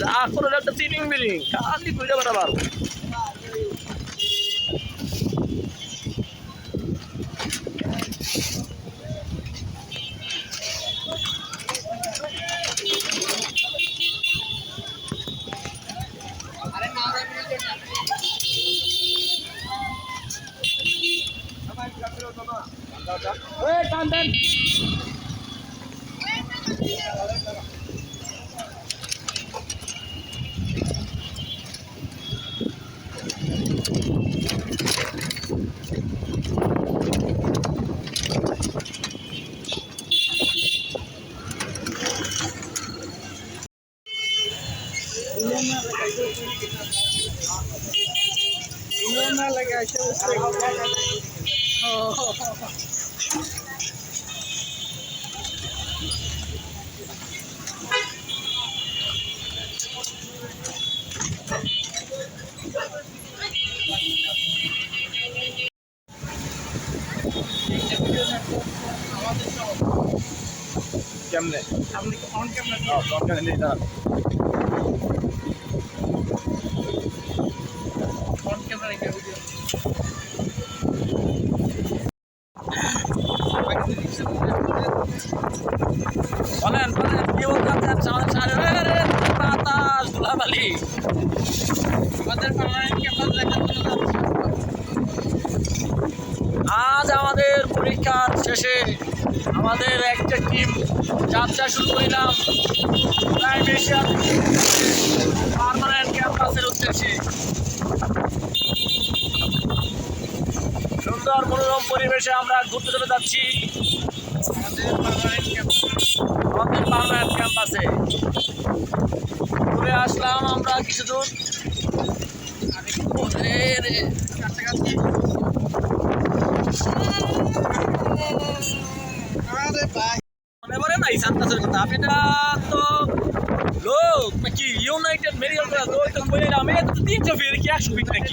যা করে একটা চিটিং বিরিং খালি কইরা বেটা পারব কেমনে? আপনি অন ক্যামেরা ও দরকার নেই দাঁড়ান। অন বলেন বলেন কি রে বাতাস, ধুলাবালি। আমাদের দেখার জন্য আজ আমাদের পরীক্ষার শেষে আমাদের একটা টিম যাত্রা শুরু করিলাম। পারমানেন্ট ক্যাম্পাসের উদ্দেশ্যে। সুন্দর মনোরম পরিবেশে আমরা ঘুরতে চলে যাচ্ছি। ক্যাম্পাসে। ঘুরে আসলাম আমরা কিছু দূর। মনে পড়ে না ইসান্তাসের কথা? এটা তো লোক, নাকি ইউনাইটেড মেডিকেল কলেজ এ তো তিনশো ফিট কি একশো ফিট নাকি?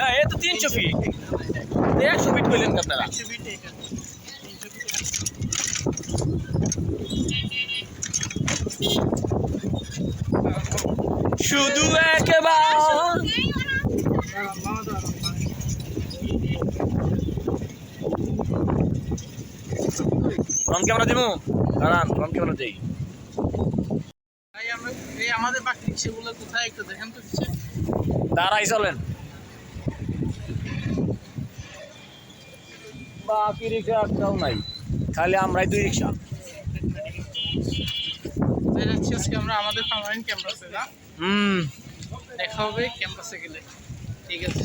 হ্যাঁ এ তো তিনশো ফিট একশো ফিট বললেন কি আপনারা? শুধু একেবারে। ফ্রন্ট ক্যামেরা দিমু? দাঁড়ান ফ্রন্ট ক্যামেরা দেই। আমাদের বাকি সেগুলো কোথায় একটু দেখেন তো কিছু। দাঁড়াই চলেন। বাকি রিক্সা একটাও নাই। খালি আমরাই দুই রিক্সা। যাচ্ছি আজকে আমরা আমাদের পার্মানেন্ট ক্যাম্পাসে না? হুম। দেখা হবে ক্যাম্পাসে গেলে। ঠিক আছে।